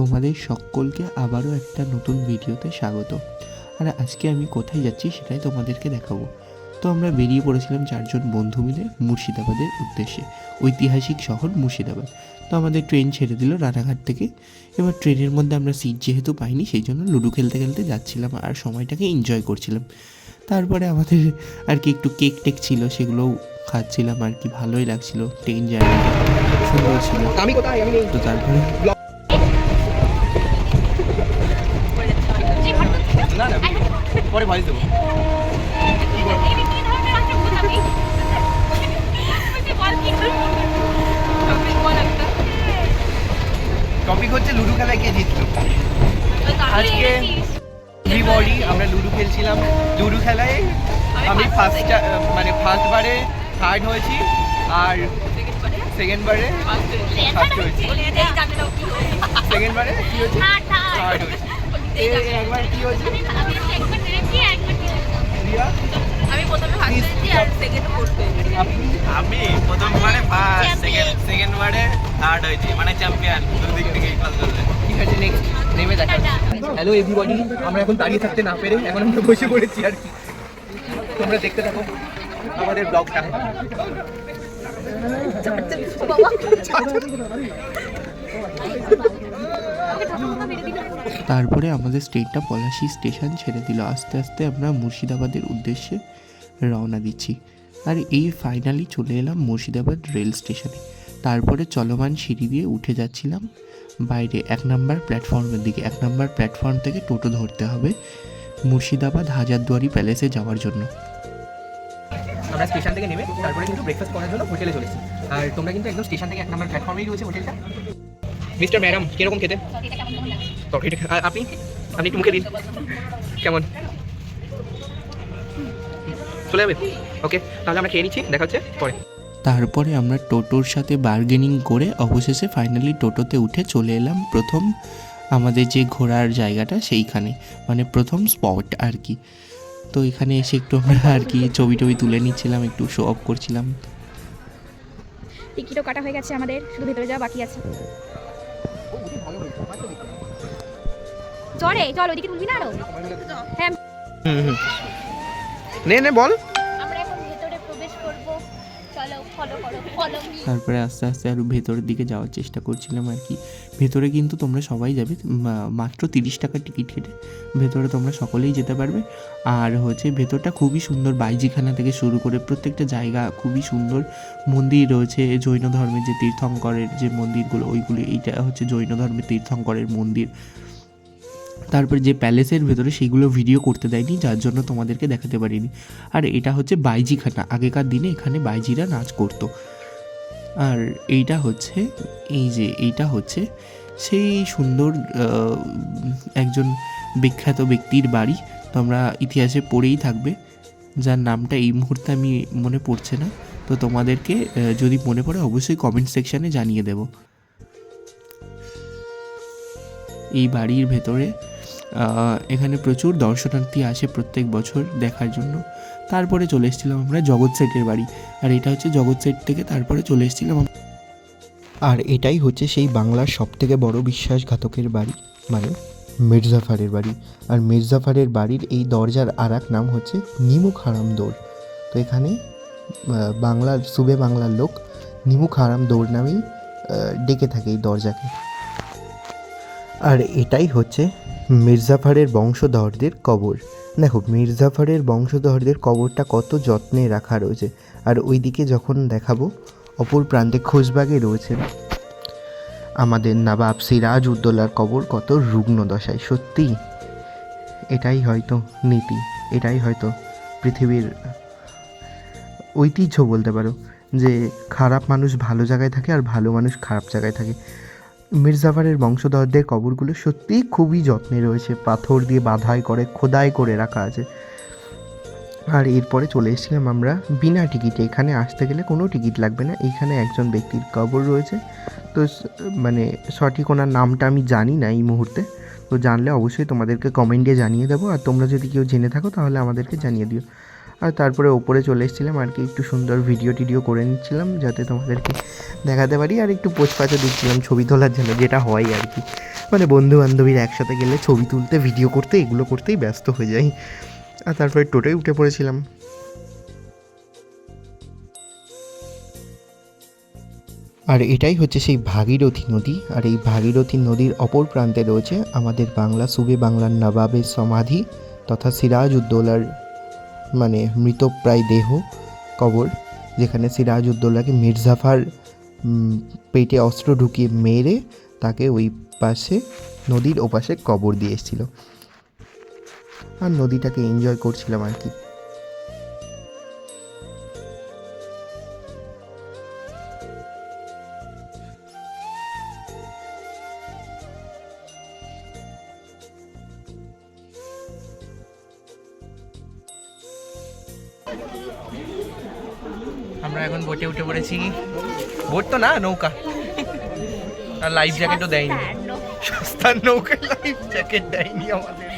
তোমাদের সকলকে আবারও একটা নতুন ভিডিওতে স্বাগত। আর আজকে আমি কোথায় যাচ্ছি সেটাই তোমাদেরকে দেখাবো। তো আমরা বেরিয়ে পড়েছিলাম চারজন বন্ধু মিলে মুর্শিদাবাদের উদ্দেশ্যে। ঐতিহাসিক শহর মুর্শিদাবাদ। তো আমাদের ট্রেন ছেড়ে দিল রানাঘাট থেকে। এবার ট্রেনের মধ্যে আমরা সিট যেহেতু পাইনি সেই জন্য লুডো খেলতে খেলতে যাচ্ছিলাম আর সময়টাকে এনজয় করছিলাম। তারপরে আমাদের আর কি একটু কেক টেক ছিল সেগুলোও খাচ্ছিলাম আর কি ভালোই লাগছিল। ট্রেন জার্নিটা সুন্দর ছিল। তো তারপরে ভয়েস দেবো। টপিক হচ্ছে লুডো খেলায় কে জিতলো? আজকে এভরিবডি আমরা লুডো খেলছিলাম। লুডো খেলায় আমি ফার্স্ট মানে ফার্স্ট বারে থার্ড হয়েছি আর সেকেন্ড বারে ফার্স্ট হয়েছি। সেকেন্ড বারে কি হয়েছে? থার্ড হয়েছি। একবার কি হয়েছে? আর সেকেন্ড ফোর্থ হয়েছি আপনি আমি প্রথমবারে ফার্স্ট Champion. সেকেন্ড সেকেন্ড বারে থার্ড হয়েছি মানে চ্যাম্পিয়ন দুদিক থেকে ইকুয়াল করলে। ঠিক আছে নেক্সট নেমে দেখা হ্যালো এভরিবডি আমরা এখন দাঁড়িয়ে থাকতে না পেরে এখন আমরা বসে পড়েছি আর কি। তোমরা দেখতে থাকো আমাদের ব্লগটা তারপরে আমাদের স্টেটটা পলাশি স্টেশন ছেড়ে দিল। আস্তে আস্তে আমরা মুর্শিদাবাদের উদ্দেশ্যে রওনা দিচ্ছি। আর এই ফাইনালি চলে এলাম মুর্শিদাবাদ রেল স্টেশনে তারপরে চলমান সিঁড়ি দিয়ে উঠে যাচ্ছিলাম বাইরে এক নম্বর প্ল্যাটফর্মের দিকে। এক নম্বর প্ল্যাটফর্ম থেকে টোটো ধরতে হবে মুর্শিদাবাদ হাজারদুয়ারি প্যালেসে যাওয়ার জন্য। আমরা স্টেশন থেকে নেমে তারপরে কিন্তু ব্রেকফাস্ট করার জন্য হোটেলে চলেছি। আর তোমরা কিন্তু একদম স্টেশন থেকে এক নম্বর প্ল্যাটফর্মেই রয়েছে হোটেলটা মিস্টার ম্যাডাম কীরকম খেতে? আপনি? আপনি একটু মুখে দিন। কেমন? চলে যাবে? ওকে তাহলে আমরা খেয়ে নিচ্ছি দেখা হচ্ছে পরে। তারপরে আমরা টোটোর সাথে বার্গেনিং করে অবশেষে ফাইনালি টোটোতে উঠে চলে এলাম প্রথম আমাদের যে ঘোরার জায়গাটা সেইখানে মানে প্রথম স্পট আর কি। তো এখানে এসে একটু আমরা আর কি ছবি টবি তুলে নিচ্ছিলাম একটু শো অফ করছিলাম। টিকিটও কাটা হয়ে গেছে আমাদের শুধু ভেতরে যাওয়া বাকি আছে। চলে চল ওইদিকে তুলবি না আরও? হ্যাঁ। নে নে বল। আমরা এখন ভেতরে প্রবেশ করব। চলো ফলো করো ফলো মি তারপরে আস্তে আস্তে আরও ভেতরের দিকে যাওয়ার চেষ্টা করছিলাম আর কি। ভেতরে কিন্তু তোমরা সবাই যাবে মাত্র তিরিশ টাকার টিকিট কেটে। ভেতরে তোমরা সকলেই যেতে পারবে। আর হচ্ছে ভেতরটা খুবই সুন্দর বাইজিখানা থেকে শুরু করে প্রত্যেকটা জায়গা খুবই সুন্দর। মন্দির রয়েছে জৈন ধর্মের যে তীর্থঙ্করের যে মন্দিরগুলো ওইগুলি এইটা হচ্ছে জৈন ধর্মের তীর্থঙ্করের মন্দির। তারপরে যে প্যালেসের ভেতরে সেইগুলো ভিডিও করতে দেয়নি, যার জন্য তোমাদেরকে দেখাতে পারিনি। আর এটা হচ্ছে বাইজিখানা আগেকার দিনে এখানে বাইজিরা নাচ করতো। আর এইটা হচ্ছে, এই যে এইটা হচ্ছে সেই সুন্দর একজন বিখ্যাত ব্যক্তির বাড়ি। তোমরা ইতিহাসে পড়েই থাকবে। যার নামটা এই মুহূর্তে আমি মনে পড়ছে না। তো তোমাদেরকে যদি মনে পড়ে অবশ্যই কমেন্ট সেকশানে জানিয়ে দেব। এই বাড়ির ভেতরে এখানে প্রচুর দর্শনার্থী আসে প্রত্যেক বছর দেখার জন্য। তারপরে চলে এসেছিলাম আমরা জগৎ সেটের বাড়ি। আর এটা হচ্ছে জগৎ সেট থেকে তারপরে চলে এসেছিলাম আর এটাই হচ্ছে সেই বাংলার সব থেকে বড় বিশ্বাসঘাতকের বাড়ি মানে মির্জাফারের বাড়ি। আর মির্জাফারের বাড়ির এই দরজার আর এক নাম হচ্ছে নিমুখ হারাম দৌড় তো এখানে বাংলার, সুবে বাংলার লোক নিমুখ হারাম দৌড় নামেই ডেকে থাকে এই দরজাকে। আর এটাই হচ্ছে মির্জাফারের বংশধরদের কবর। দেখো, মির্জাফারের বংশধরদের কবরটা কত যত্নে রাখা রয়েছে। আর ওইদিকে যখন দেখাবো, অপর প্রান্তে খোশবাগে রয়েছেন আমাদের নবাব সিরাজ উদ্দৌলার কবর, কত রুগ্ন দশায়। সত্যি, এটাই হয়তো নীতি, এটাই হয়তো পৃথিবীর ঐতিহ্য বলতে পারো যে, খারাপ মানুষ ভালো জায়গায় থাকে আর ভালো মানুষ খারাপ জায়গায় থাকে। মির্জাফারের বংশধরদের কবরগুলো সত্যিই খুবই যত্নে রয়েছে। পাথর দিয়ে বাধাই করে, খোদাই করে রাখা আছে। আর এরপরে চলে এসেছিলাম আমরা বিনা টিকিটে। এখানে আসতে গেলে কোনো টিকিট লাগবে না। এইখানে একজন ব্যক্তির কবর রয়েছে। তো মানে সঠিক ওনার নামটা আমি জানি না এই মুহূর্তে। তো জানলে অবশ্যই তোমাদেরকে কমেন্টে জানিয়ে দেবো। আর তোমরা যদি কেউ জেনে থাকো তাহলে আমাদেরকে জানিয়ে দিও। আর তারপরে ওপরে চলে এসেছিলাম, আর কি একটু সুন্দর ভিডিও টিডিও করে নিচ্ছিলাম, যাতে তোমাদেরকে দেখাতে পারি, আর একটু পোচপাচও দিচ্ছিলাম ছবি তোলার জন্য, যেটা হয় আর কি। মানে বন্ধু বান্ধবীরা একসাথে গেলে ছবি তুলতে ভিডিও করতে, এগুলো করতেই ব্যস্ত হয়ে যাই। আর তারপরে টোটোয় উঠে পড়েছিলাম। আর এটাই হচ্ছে সেই ভাগীরথী নদী, আর এই ভাগীরথী নদীর অপর প্রান্তে রয়েছে আমাদের বাংলা সুবে বাংলার নবাবের সমাধি, তথা সিরাজ উদ্দৌলার মানে মৃতপ্রায় দেহ কবর, যেখানে সিরাজউদ্দৌলাকে মির্জাফার পেটে অস্ত্র ঢুকিয়ে মেরে তাকে ওই পাশে, নদীর ওপাশে কবর দিয়ে এসেছিল। আর নদীটাকে এনজয় করছিলাম আর কি। আমরা এখন বোটে উঠে পড়েছি। বোট তো না নৌকা। আর লাইফ জ্যাকেটও দেয়নি। সস্তার নৌকায় লাইফ জ্যাকেট দেয়নি আমাদের।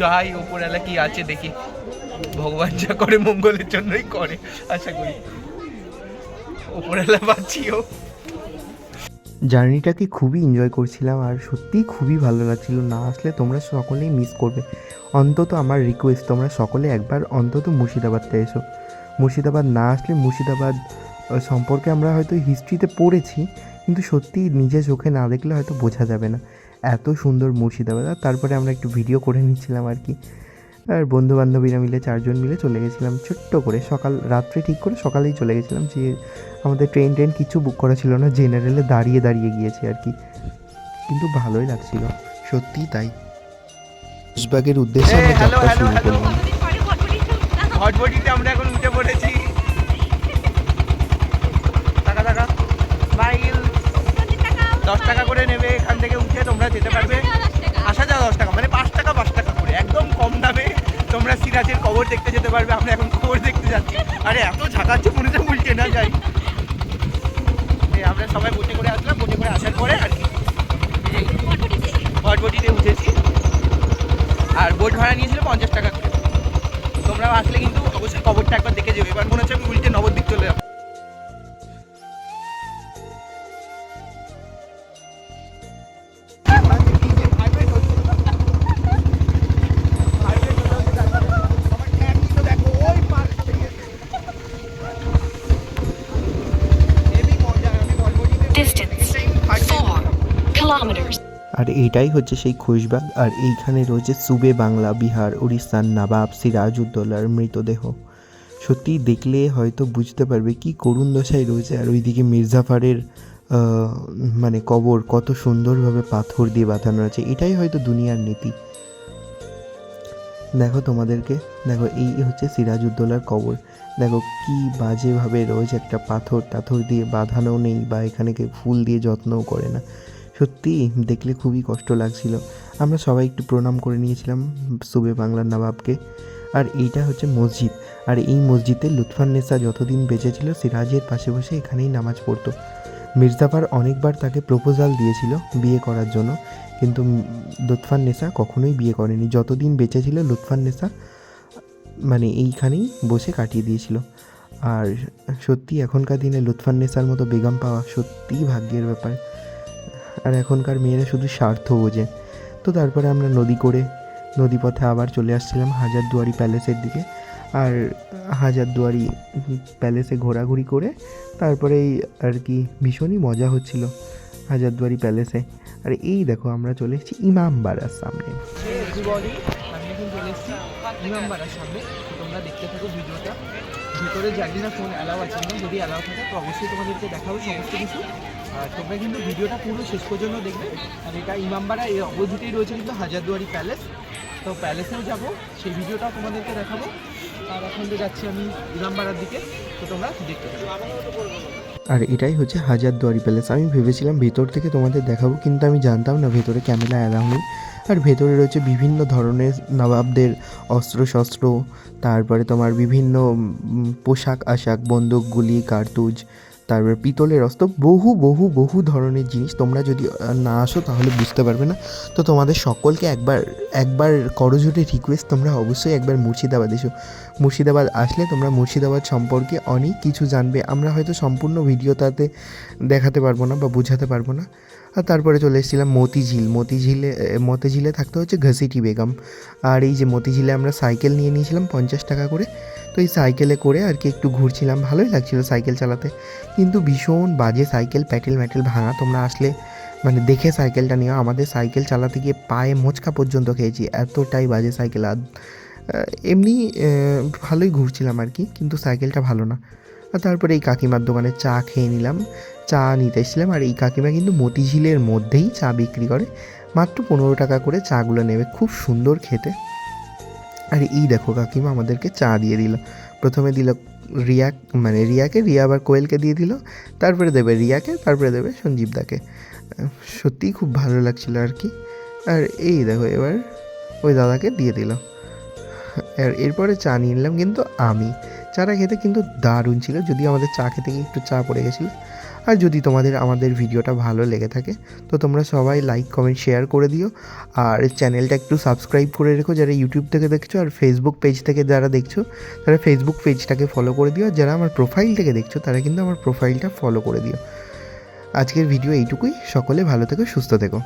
যাই ওপরওয়ালা কি আছে দেখি। ভগবান যা করে মঙ্গলের জন্যই করে আশা করি। ওপরওয়ালা পাচ্ছিও জার্নিটাকে খুবই এনজয় করছিলাম আর সত্যিই খুবই ভালো লাগছিল। না আসলে তোমরা সকলেই মিস করবে। অন্তত আমার রিকোয়েস্ট তোমরা সকলে একবার অন্তত মুর্শিদাবাদটা এসো। মুর্শিদাবাদ না আসলে মুর্শিদাবাদ সম্পর্কে আমরা হয়তো হিস্ট্রিতে পড়েছি, কিন্তু সত্যি নিজে চোখে না দেখলে হয়তো বোঝা যাবে না। এত সুন্দর মুর্শিদাবাদ, আর তারপরে আমরা একটু ভিডিও করে নিচ্ছিলাম আর কি। আর বন্ধু বান্ধবীরা মিলে চারজন মিলে চলে গেছিলাম ছোট্ট করে। সকাল রাত্রে ঠিক করে সকালেই চলে গেছিলাম। যে আমাদের ট্রেন ট্রেন কিছু বুক করা ছিল না জেনারেলে দাঁড়িয়ে দাঁড়িয়ে গিয়েছে আর কি। কিন্তু ভালোই লাগছিল সত্যিই তাই। কুচবাগের উদ্দেশ্যে আমরা যাত্রা শুরু। করলাম। হটবটিতে আমরা এখন উঠে পড়েছি। টাকা দশ টাকা করে নেবে এখান থেকে উঠে তোমরা যেতে পারবে। আসা যাওয়া দশ টাকা মানে পাঁচ টাকা পাঁচ টাকা করে একদম কম দামে তোমরা কবর দেখতে যেতে পারবে, আমরা এখন খবর দেখতে যাচ্ছি। আরে, এত ঝাঁকাচ্ছে, মনে হচ্ছে উল্টে না যাই। আমরা সবাই বোটে করে আসলাম বোটে করে আসার পরে আর কি। ভটভটিতে উঠেছি। আর বোট ভাড়া নিয়েছিল পঞ্চাশ টাকা করে। তোমরা আসলে কিন্তু অবশ্যই খবরটা একবার দেখে যাবে এবার মনে হচ্ছে আমি উল্টে নবদ্বীপ চলে যাব। Kilometers. আর এইটাই হচ্ছে সেই খোশবাগ, আর এইখানে রয়েছে সুবে বাংলা, বিহার উড়িষ্যার নবাব সিরাজউদ্দৌলার মৃতদেহ। সত্যি দেখলে হয়তো বুঝতে পারবে কি করুণ দশায় রয়েছে, আর ওইদিকে মির্জাফারের মানে কবর কত সুন্দরভাবে পাথর দিয়ে বাঁধানো আছে, এটাই হয়তো দুনিয়ার নীতি। দেখো তোমাদেরকে, দেখো এই হচ্ছে সিরাজউদ্দৌলার কবর। দেখো কি বাজেভাবে রয়েছে একটা পাথর, টাথর দিয়ে বাঁধানো নেই, বা এখানে ফুল দিয়ে যত্নও করে না। সত্যি, দেখলে খুবই কষ্ট লাগছিল। আমরা সবাই একটু প্রণাম করে নিয়েছিলাম সুবে বাংলার নবাবকে। আর এইটা হচ্ছে মসজিদ। আর এই মসজিদে লুৎফান লুৎফান্নেসা যতদিন বেঁচে ছিল সিরাজের পাশে বসে এখানেই নামাজ পড়তো। মির্জাফার অনেকবার তাকে প্রপোজাল দিয়েছিল বিয়ে করার জন্য, কিন্তু লুৎফান লুৎফান্নেসা কখনোই বিয়ে করেনি। যতদিন বেঁচে ছিল লুৎফান্নেসা মানে এইখানেই বসে কাটিয়ে দিয়েছিল। আর সত্যি, এখনকার দিনে লুৎফান্নেসার মতো বেগম পাওয়া সত্যিই ভাগ্যের ব্যাপার। আর এখনকার মেয়েরা শুধু স্বার্থ বোঝে। তো তারপরে আমরা নদী করে নদীপথে আবার চলে আসছিলাম হাজারদুয়ারি প্যালেসের দিকে। আর হাজারদুয়ারি প্যালেসে ঘোরাঘুরি করে তারপরেই আর কি ভীষণই মজা হচ্ছিল হাজারদুয়ারি প্যালেসে। আর এই দেখো আমরা চলে এসেছি ইমামবাড়ার সামনে। সামনে তোমরা দেখতে থাকো ভিডিওটা ভিতরে জানি না ফোন অ্যালাউ আছে যদি অ্যালাউ থাকে, তো অবশ্যই তোমাদেরকে দেখাবো সমস্ত কিছু। তোমরা কিন্তু ভিডিওটা পুরো শেষ পর্যন্ত দেখবে। আর এটা ইমামবাড়া এর অপোজিটেই রয়েছে কিন্তু হাজারদুয়ারি প্যালেস। তো প্যালেসেও যাব, সেই ভিডিওটাও তোমাদেরকে দেখাবো। আর এখন তো যাচ্ছি আমি ইমামবাড়ার দিকে, তো তোমরা দেখতে থাকো। আর এটাই হচ্ছে হাজারদুয়ারি প্যালেস। আমি ভেবেছিলাম ভেতর থেকে তোমাদের দেখাবো, কিন্তু আমি জানতাম না ভেতরে ক্যামেরা অ্যালাউ নেই। আর ভেতরে রয়েছে বিভিন্ন ধরনের নবাবদের অস্ত্রশস্ত্র, তারপরে তোমার বিভিন্ন পোশাক আশাক বন্দুক গুলি কার্তুজ তারপর পিতলের অস্ত্র বহু বহু বহু ধরনের জিনিস তোমরা যদি না আসো তাহলে বুঝতে পারবে না। তো তোমাদের সকলকে একবার একবার করজোটে রিকোয়েস্ট তোমরা অবশ্যই একবার মুর্শিদাবাদ এসো। মুর্শিদাবাদ আসলে তোমরা মুর্শিদাবাদ সম্পর্কে অনেক কিছু জানবে। আমরা হয়তো সম্পূর্ণ ভিডিও তাতে দেখাতে পারব না বা বোঝাতে পারব না। আর তারপরে চলে এসেছিলাম মতিঝিল। মতিঝিলে মতিঝিলে থাকতে হচ্ছে ঘসিটি বেগম। আর এই যে মতিঝিলে আমরা সাইকেল নিয়ে নিয়েছিলাম পঞ্চাশ টাকা করে। তো এই সাইকেলে করে আর কি একটু ঘুরছিলাম, ভালোই লাগছিল সাইকেল চালাতে। কিন্তু ভীষণ বাজে সাইকেল, প্যাটেল ম্যাটেল ভাঙা। তোমরা আসলে মানে দেখে সাইকেলটা নিও। আমাদের সাইকেল চালাতে গিয়ে পায়ে মোচকা পর্যন্ত খেয়েছি, এতটাই বাজে সাইকেল। আর এমনি ভালোই ঘুরছিলাম আর কি, কিন্তু সাইকেলটা ভালো না। আর তারপরে এই কাকিমার দোকানে চা খেয়ে নিলাম, চা নিতে এসেছিলাম। আর এই কাকিমা কিন্তু মতিঝিলের মধ্যেই চা বিক্রি করে। মাত্র পনেরো টাকা করে চাগুলো নেবে, খুব সুন্দর খেতে। আর এই দেখো কাকিমা আমাদেরকে চা দিয়ে দিল। প্রথমে দিল রিয়া মানে রিয়াকে, রিয়া আবার কোয়েলকে দিয়ে দিল। তারপরে দেবে রিয়াকে, তারপরে দেবে সঞ্জীবদাকে। সত্যিই খুব ভালো লাগছিল আর কি। আর এই দেখো এবার ওই দাদাকে দিয়ে দিল। আর এরপরে চা নিয়ে নিলাম কিন্তু আমি। চাটা খেতে কিন্তু দারুণ ছিল যদি আমাদের চা খেতে গিয়ে একটু চা পড়ে গেছিল। আর যদি তোমাদের, আমাদের ভিডিওটা ভালো লেগে থাকে, তো তোমরা সবাই লাইক কমেন্ট শেয়ার করে দিও। আর চ্যানেলটা একটু সাবস্ক্রাইব করে রেখো যারা ইউটিউব থেকে দেখছ আর ফেসবুক পেজ থেকে যারা দেখছ, তারা ফেসবুক পেজটাকে ফলো করে দিও। আর যারা আমার প্রোফাইল থেকে দেখছ, তারা কিন্তু আমার প্রোফাইলটা ফলো করে দিও। আজকের ভিডিও এইটুকুই। সকলে ভালো থেকো, সুস্থ থেকো।